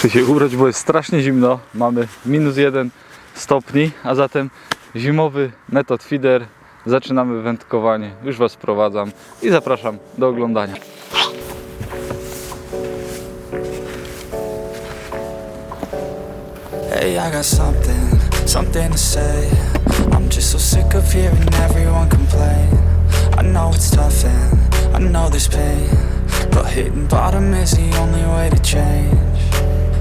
Muszę się ubrać, bo jest strasznie zimno. Mamy minus jeden stopni, a zatem zimowy metod feeder. Zaczynamy wędkowanie. Już Was wprowadzam i zapraszam do oglądania. Hey, I got something, something to say. I'm just so sick of hearing everyone complain. I know it's tough and I know there's pain, but hitting bottom is the only way to change.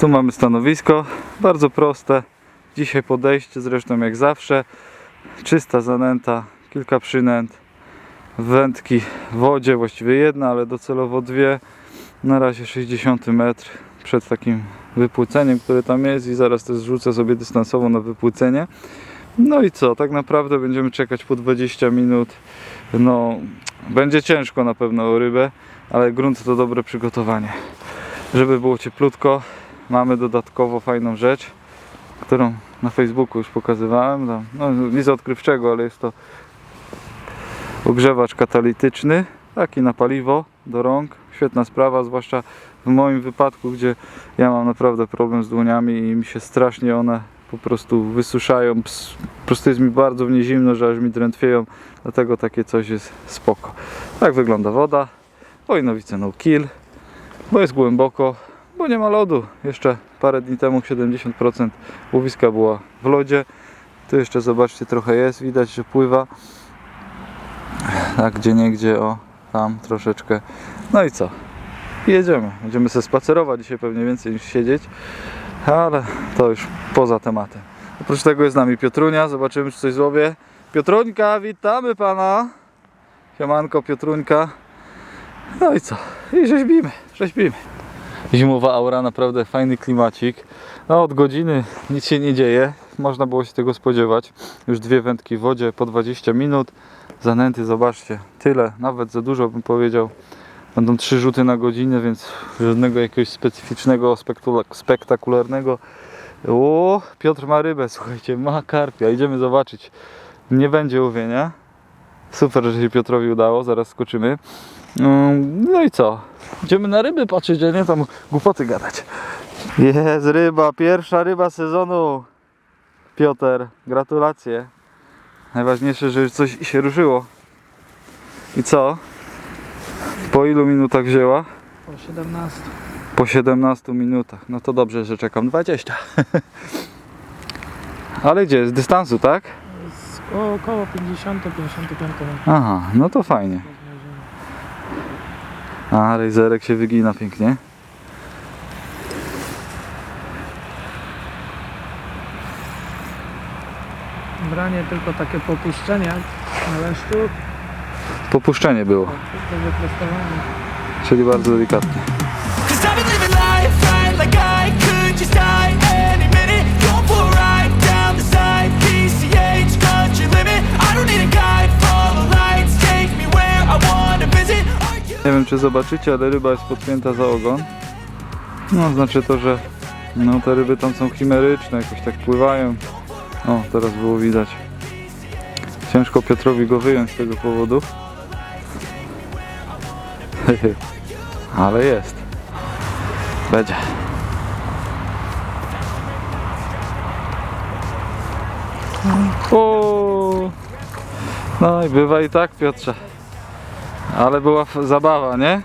Tu mamy stanowisko, bardzo proste. Dzisiaj podejście, zresztą jak zawsze. Czysta zanęta, kilka przynęt, wędki w wodzie, właściwie jedna, ale docelowo dwie. Na razie 60 metr przed takim wypłyceniem, które tam jest i zaraz też zrzucę sobie dystansowo na wypłycenie. No i co, tak naprawdę będziemy czekać po 20 minut. No, będzie ciężko na pewno o rybę, ale grunt to dobre przygotowanie. Żeby było cieplutko, mamy dodatkowo fajną rzecz, którą na Facebooku już pokazywałem. Tam, no, nic odkrywczego, ale jest to ogrzewacz katalityczny, taki na paliwo do rąk. Świetna sprawa, zwłaszcza w moim wypadku, gdzie ja mam naprawdę problem z dłoniami i mi się strasznie one po prostu wysuszają. Ps- Po prostu jest mi bardzo w nie zimno, że aż mi drętwieją, dlatego takie coś jest spoko. Tak wygląda woda. Wojnowice no kill, bo jest głęboko, bo nie ma lodu. Jeszcze parę dni temu 70% łowiska była w lodzie. Tu jeszcze zobaczcie trochę jest, widać, że pływa. Tak, gdzie niegdzie, o, tam troszeczkę. No i co? Jedziemy. Będziemy sobie spacerować dzisiaj pewnie więcej niż siedzieć, ale to już poza tematem. Oprócz tego jest z nami Piotrunia, zobaczymy czy coś złowię. Piotruńka, witamy pana! Siemanko Piotruńka. No i co? I rzeźbimy, rzeźbimy. Zimowa aura, naprawdę fajny klimacik. No od godziny nic się nie dzieje, można było się tego spodziewać. Już dwie wędki w wodzie po 20 minut. Zanęty, zobaczcie, tyle, nawet za dużo bym powiedział. Będą trzy rzuty na godzinę, więc żadnego jakiegoś specyficznego, spektakularnego. O, Piotr ma rybę, słuchajcie, ma karpia, idziemy zobaczyć. Nie będzie łowienia. Super, że się Piotrowi udało, zaraz skoczymy. Mm, No i co? Idziemy na ryby patrzeć, a nie tam głupoty gadać. Jest ryba, pierwsza ryba sezonu. Piotr, gratulacje. Najważniejsze, że już coś się ruszyło. I co? Po ilu minutach wzięła? Po 17. Po 17 minutach. No to dobrze, że czekam 20. Ale gdzie? Z dystansu, tak? Z koło, około 50, 55 minut. Aha, no to fajnie. A, Razerek się wygina pięknie. Branie tylko takie popuszczenie na leszczu, Popuszczenie było, wyprostowanie. czyli bardzo delikatnie. Wiem czy zobaczycie, ale ryba jest podpięta za ogon. No znaczy to, że no te ryby tam są chimeryczne, jakoś tak pływają. O, teraz było widać. Ciężko Piotrowi go wyjąć z tego powodu. ale jest. Będzie. O! No i bywa i tak Piotrze. Ale była zabawa, nie?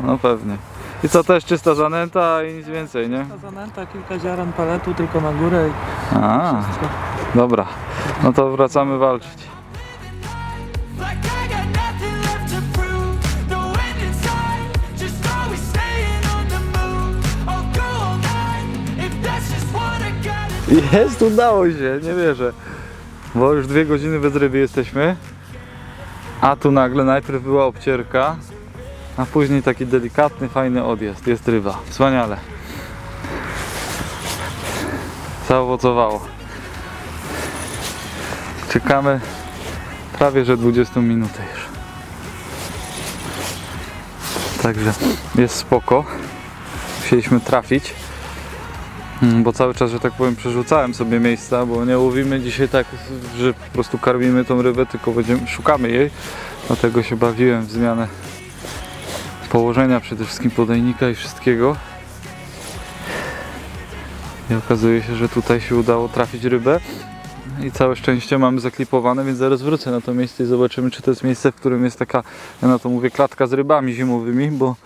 No pewnie. I co też czysta zanęta i nic więcej, nie? Ta zanęta, kilka ziaren paletu tylko na górę i A, wszystko. dobra. No to wracamy walczyć. like I got nothing left to prove? No end in sight, just always staying on the move. I'll go all night if that's just what I gotta Jest, udało się, nie wierzę. Bo już dwie godziny bez ryby jesteśmy. A tu nagle najpierw była obcierka, a później taki delikatny, fajny odjazd. Jest ryba. Wspaniale. Zaowocowało. Czekamy prawie że 20 minut już. Także jest spoko. Musieliśmy trafić. Mm, Bo cały czas, że tak powiem, przerzucałem sobie miejsca, bo nie łowimy dzisiaj tak, że po prostu karmimy tą rybę, tylko będziemy, szukamy jej. Dlatego się bawiłem w zmianę położenia przede wszystkim podajnika i wszystkiego. I okazuje się, że tutaj się udało trafić rybę. I całe szczęście mamy zaklipowane, więc zaraz wrócę na to miejsce i zobaczymy, czy to jest miejsce, w którym jest taka, ja na to mówię, klatka z rybami zimowymi, bo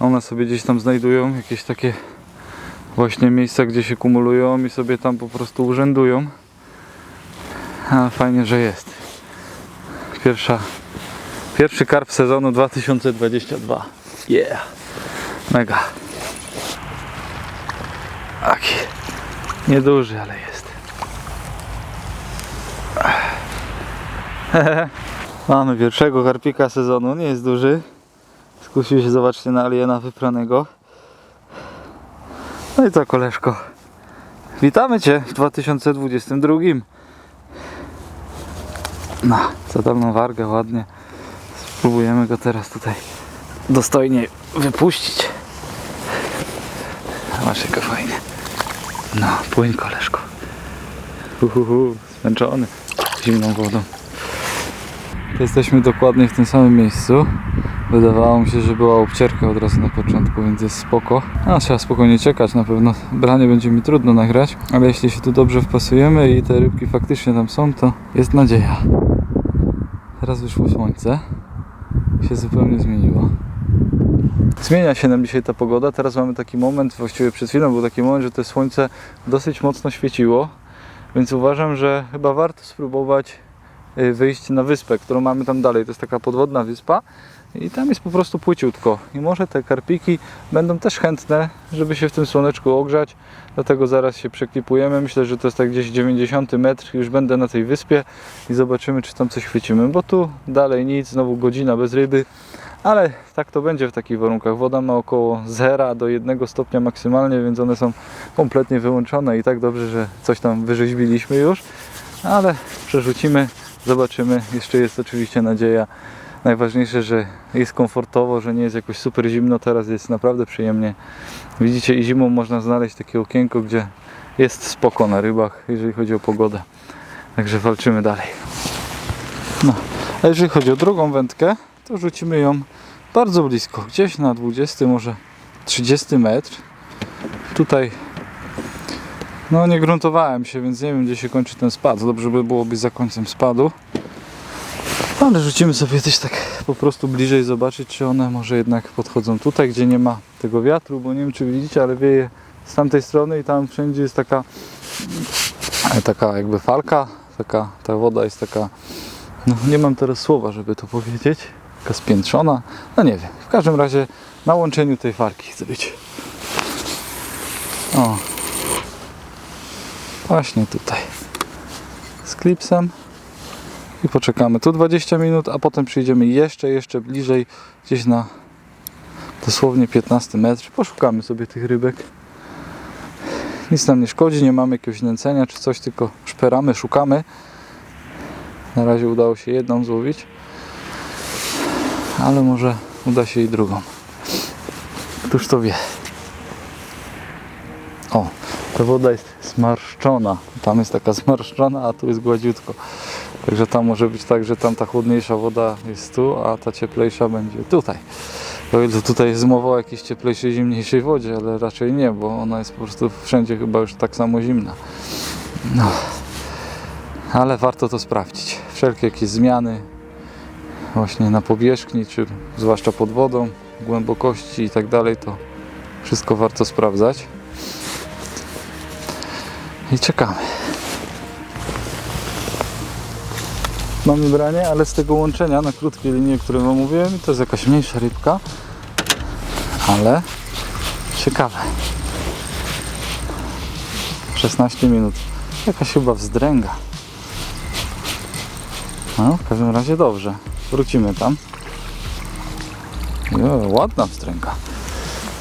one sobie gdzieś tam znajdują jakieś takie właśnie miejsca, gdzie się kumulują i sobie tam po prostu urzędują. A fajnie, że jest. Pierwsza, pierwszy karp sezonu 2022. Yeah. Mega. Taki. Nieduży, ale jest. Mamy pierwszego karpika sezonu, nie jest duży. Skusił się, zobaczcie, na aliena wypranego. No i co, koleżko? Witamy Cię w 2022. No, za dolną wargę ładnie. Spróbujemy go teraz tutaj dostojnie wypuścić. Masz jaka fajnie. No, płyń koleżko. Uhuhu, zmęczony zimną wodą. Jesteśmy dokładnie w tym samym miejscu. Wydawało mi się, że była obcierka od razu na początku, więc jest spoko. No, trzeba spokojnie czekać, na pewno branie będzie mi trudno nagrać, ale jeśli się tu dobrze wpasujemy i te rybki faktycznie tam są, to jest nadzieja. Teraz wyszło słońce, się zupełnie zmieniło. Zmienia się nam dzisiaj ta pogoda. Teraz mamy taki moment, właściwie przed chwilą był taki moment, że to słońce dosyć mocno świeciło, więc uważam, że chyba warto spróbować y, wyjść na wyspę, którą mamy tam dalej. To jest taka podwodna wyspa i tam jest po prostu płyciutko. I może te karpiki będą też chętne, żeby się w tym słoneczku ogrzać. Dlatego zaraz się przeklipujemy. Myślę, że to jest tak gdzieś 90 metr. Już będę na tej wyspie i zobaczymy, czy tam coś chwycimy. Bo tu dalej nic, znowu godzina bez ryby. Ale tak to będzie w takich warunkach. Woda ma około 0 do 1 stopnia maksymalnie, więc one są kompletnie wyłączone i tak dobrze, że coś tam wyrzeźbiliśmy już. Ale przerzucimy, zobaczymy. Jeszcze jest oczywiście nadzieja. Najważniejsze, że jest komfortowo, że nie jest jakoś super zimno. Teraz jest naprawdę przyjemnie. Widzicie, i zimą można znaleźć takie okienko, gdzie jest spoko na rybach, jeżeli chodzi o pogodę. Także walczymy dalej. No, a jeżeli chodzi o drugą wędkę, to rzucimy ją bardzo blisko, gdzieś na 20, może 30 metr. Tutaj no nie gruntowałem się, więc nie wiem gdzie się kończy ten spad. Dobrze by było być za końcem spadu. Ale rzucimy sobie też tak po prostu bliżej zobaczyć, czy one może jednak podchodzą tutaj, gdzie nie ma tego wiatru, bo nie wiem czy widzicie, ale wieje z tamtej strony i tam wszędzie jest taka taka jakby falka, taka ta woda jest taka no nie mam teraz słowa, żeby to powiedzieć. Taka spiętrzona. No nie wiem. W każdym razie na łączeniu tej farki chcę być. O. Właśnie tutaj. Z klipsem. I poczekamy tu 20 minut, a potem przyjdziemy jeszcze, jeszcze bliżej, gdzieś na dosłownie 15 metr. Poszukamy sobie tych rybek. Nic nam nie szkodzi, nie mamy jakiegoś nęcenia czy coś, tylko szperamy, szukamy. Na razie udało się jedną złowić, ale może uda się i drugą. Któż to wie? O, ta woda jest zmarszczona. Tam jest taka zmarszczona, a tu jest gładziutko. Także tam może być tak, że tam ta chłodniejsza woda jest tu, a ta cieplejsza będzie tutaj. O ile tutaj jest mowa o jakiejś cieplejszej, zimniejszej wodzie, ale raczej nie, bo ona jest po prostu wszędzie chyba już tak samo zimna. No ale warto to sprawdzić. Wszelkie jakieś zmiany właśnie na powierzchni, czy zwłaszcza pod wodą, głębokości i tak dalej, to wszystko warto sprawdzać. I czekamy. Mamy branie, ale z tego łączenia na krótkiej linii, o którym wam mówiłem, to jest jakaś mniejsza rybka, ale ciekawe. 16 minut. Jakaś chyba wzdręga. No, w każdym razie dobrze. wrócimy tam. Jo, ładna wstręga.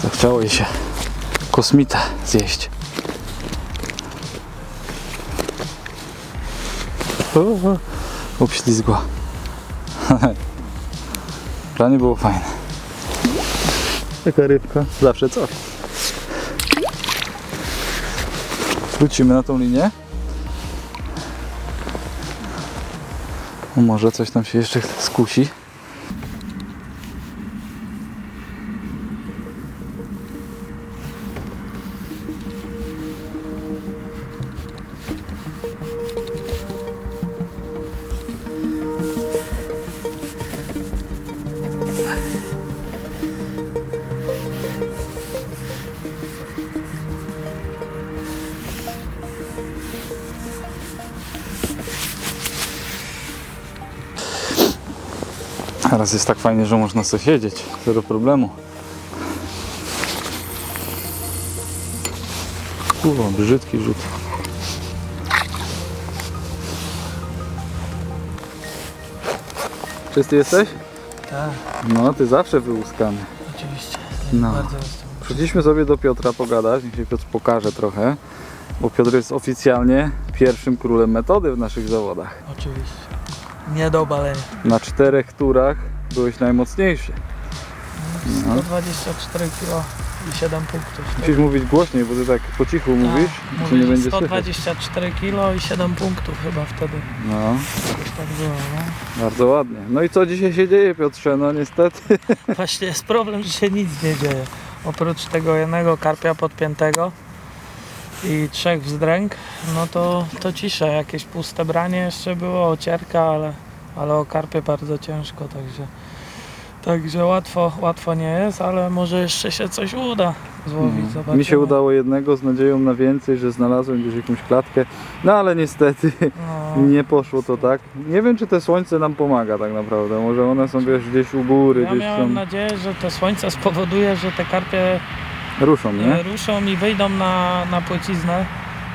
Zachciało jej się kosmitę zjeść. O, o, Obślizgła. Planie było fajne. Taka rybka. Zawsze coś. Wrócimy na tą linię. Może coś tam się jeszcze skusi. Teraz jest tak fajnie, że można sobie siedzieć. Zero problemu. Kurwa, brzydki rzut. Czysty jesteś? Tak, No, ty zawsze wyłuskany. oczywiście. No. Bardzo jestem. Przyszliśmy sobie do Piotra pogadać, niech się Piotr pokaże trochę, bo Piotr jest oficjalnie pierwszym królem metody w naszych zawodach. Oczywiście. Nie do obalenia. Na czterech turach byłeś najmocniejszy. No. 124 kg i 7 punktów. Musisz mówić głośniej, bo ty tak po cichu mówisz, Tak, czy nie mówię, będzie słychać. 124 kg i 7 punktów chyba wtedy. No, Jakoś tak było, no. bardzo ładnie. No i co dzisiaj się dzieje Piotrze? No niestety. Właśnie jest problem, że się nic nie dzieje. Oprócz tego jednego karpia podpiętego i trzech wzdręg, no to, to cisza. Jakieś puste branie jeszcze było, ocierka, ale, ale o karpie bardzo ciężko, także, także łatwo, łatwo nie jest, ale może jeszcze się coś uda złowić. Zobaczymy. Mhm. Mi się udało jednego z nadzieją na więcej, że znalazłem gdzieś jakąś klatkę. No ale niestety No, nie poszło to tak. Nie wiem czy te słońce nam pomaga tak naprawdę. Może one są wiesz, gdzieś u góry, ja gdzieś miałem tam nadzieję, że to słońce spowoduje, że te karpie ruszą, e, nie? ruszą i wyjdą na, na płciznę,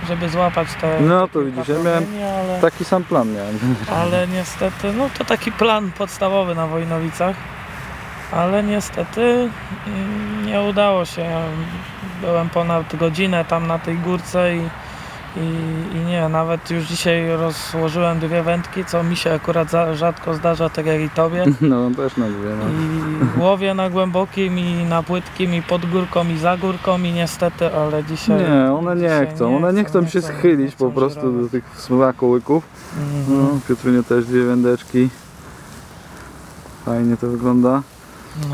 żeby złapać te No to widzisz, ja miałem ale... Taki sam plan miałem. Ale niestety, no to taki plan podstawowy na Wojnowicach, ale niestety mm, nie udało się. Byłem ponad godzinę tam na tej górce i, i, i nie, nawet już dzisiaj rozłożyłem dwie wędki, co mi się akurat za, rzadko zdarza, tak jak i tobie. No też na dwie. No. I łowię na głębokim i na płytkim i pod górką i za górką i niestety, ale dzisiaj... Nie, one nie chcą. One nie chcą się schylić po chcą prostu do tych smakołyków. Mhm. No, Piotruniu też dwie wędeczki. Fajnie to wygląda.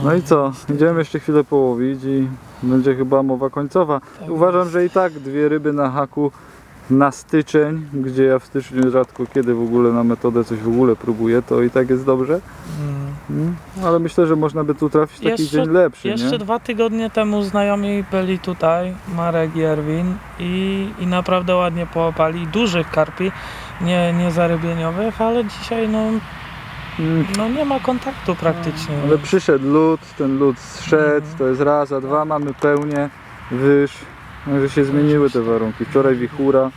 No i co? Idziemy jeszcze chwilę połowić i będzie chyba mowa końcowa. Tak Uważam, że i tak dwie ryby na haku na styczeń, gdzie ja w styczniu rzadko kiedy w ogóle na metodę coś w ogóle próbuję, to i tak jest dobrze. Mm. Mm, Ale myślę, że można by tu trafić taki Jeszcze- dzień lepszy, Jeszcze nie? dwa tygodnie temu znajomi byli tutaj, Marek i Erwin, i, i naprawdę ładnie połapali dużych karpi, nie, nie zarybieniowych, ale dzisiaj no, Mm, no nie ma kontaktu praktycznie. Ale przyszedł lód, ten lód zszedł, Mhm. to jest raz, a dwa mamy pełnię, wyż, no, że się zmieniły te warunki. Wczoraj wichura,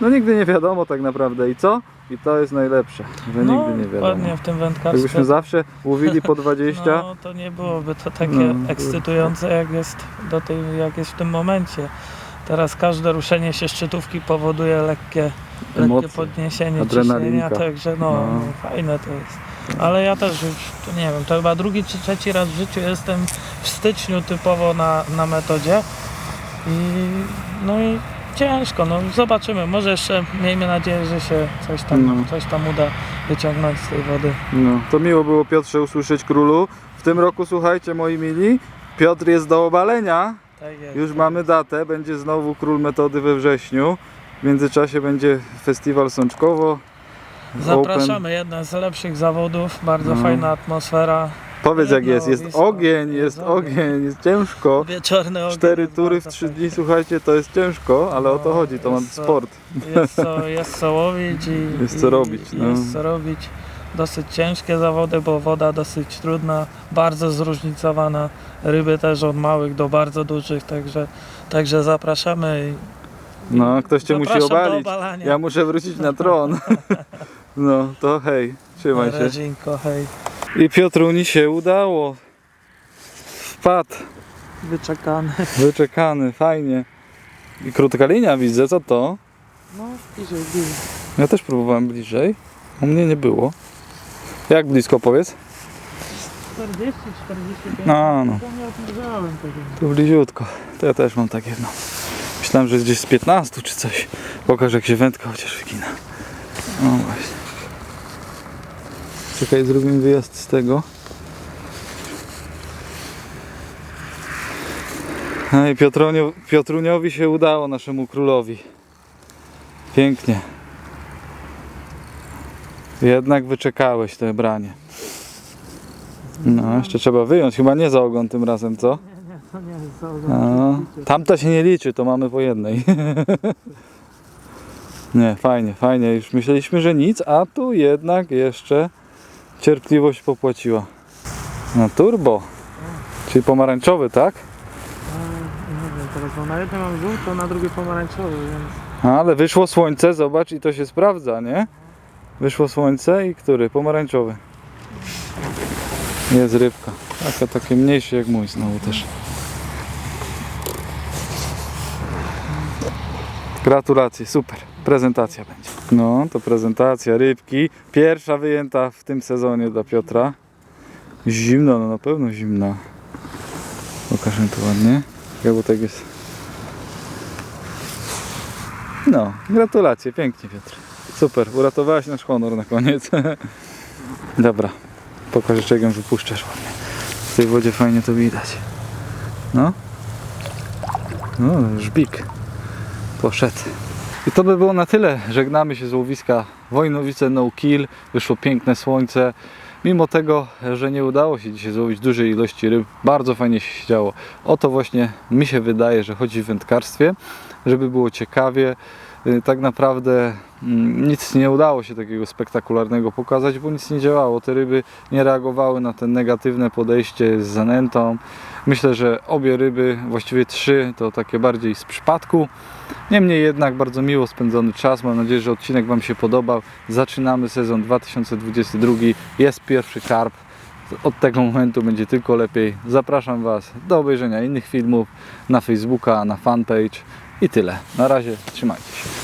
no nigdy nie wiadomo tak naprawdę i co? I to jest najlepsze, że no, nigdy nie wiadomo. Ładnie w tym wędkarstwie. Jakbyśmy zawsze łowili po 20, No to nie byłoby to takie No, ekscytujące jak jest, do tej, jak jest w tym momencie. Teraz każde ruszenie się szczytówki powoduje lekkie, lekkie podniesienie adrenalinka. ciśnienia, także no, No. no fajne to jest. Ale ja też już, nie wiem, to chyba drugi czy trzeci raz w życiu jestem w styczniu typowo na, na metodzie i no i ciężko, no zobaczymy, może jeszcze miejmy nadzieję, że się coś tam, No. coś tam uda wyciągnąć z tej wody. no, to miło było Piotrze usłyszeć królu. W tym roku słuchajcie moi mili, Piotr jest do obalenia, Tak jest. już mamy datę, będzie znowu król metody we wrześniu. W międzyczasie będzie festiwal Sączkowo. Zapraszamy, jeden z lepszych zawodów, bardzo No. fajna atmosfera. Powiedz jak jest, jest ogień, jest ogień. jest ciężko. Wieczorny ogień Cztery jest tury w trzy fajny. dni, słuchajcie, to jest ciężko, ale o to No, chodzi, to ma jest to- sport. Jest co, jest co łowić i Jest co robić, no. Jest co robić. Dosyć ciężkie zawody, bo woda dosyć trudna, bardzo zróżnicowana. Ryby też od małych do bardzo dużych, także, także zapraszamy. No, ktoś cię musi obalić. Ja muszę wrócić na tron. No, to hej, trzymaj się. Reżinko, hej. I Piotruni się udało. Wpadł, Wyczekany. wyczekany, fajnie. I krótka linia widzę, co to? No, bliżej, bliżej. Ja też próbowałem bliżej. U mnie nie było. Jak blisko powiedz? 40, 45. No, no. Tu bliziutko. To ja też mam tak jedno. Myślałem, że jest gdzieś z 15 czy coś. Pokaż jak się wędka chociaż wygina. No właśnie. Czekaj, zrobimy wyjazd z tego. No i Piotrunio, Piotruniowi się udało, naszemu królowi. Pięknie. Jednak wyczekałeś te branie. No, jeszcze trzeba wyjąć. Chyba nie za ogon tym razem, co? To No, tamta się nie liczy, to mamy po jednej. nie, fajnie, fajnie. Już myśleliśmy, że nic, a tu jednak jeszcze cierpliwość popłaciła. No turbo. Czyli pomarańczowy, tak? Nie wiem, teraz na jednym mam żółty, a na drugie pomarańczowy, więc... Ale wyszło słońce, zobacz i to się sprawdza, nie? Wyszło słońce i który? Pomarańczowy. Jest rybka. Taka, takie mniejsze jak mój znowu też. Gratulacje, super. Prezentacja będzie. No, to prezentacja rybki. Pierwsza wyjęta w tym sezonie dla Piotra. Zimno, no na pewno zimna. Pokażę to ładnie. Ja, bo tak jest no, gratulacje, pięknie Piotr. Super, uratowałeś nasz honor na koniec. Dobra, pokaż jeszcze jak ją wypuszczasz ładnie. W tej wodzie fajnie to widać. No. No, żbik. Poszedł. I to by było na tyle. Żegnamy się z łowiska Wojnowice No Kill. Wyszło piękne słońce. Mimo tego, że nie udało się dzisiaj złowić dużej ilości ryb, bardzo fajnie się działo. O to właśnie mi się wydaje, że chodzi w wędkarstwie, żeby było ciekawie. Y, Tak naprawdę mm, nic nie udało się takiego spektakularnego pokazać, bo nic nie działało. Te ryby nie reagowały na te negatywne podejście z zanętą. Myślę, że obie ryby, właściwie trzy, to takie bardziej z przypadku. Niemniej jednak bardzo miło spędzony czas. Mam nadzieję, że odcinek Wam się podobał. Zaczynamy sezon 2022. Jest pierwszy karp. Od tego momentu będzie tylko lepiej. Zapraszam Was do obejrzenia innych filmów na Facebooka, na fanpage i tyle. Na razie trzymajcie się.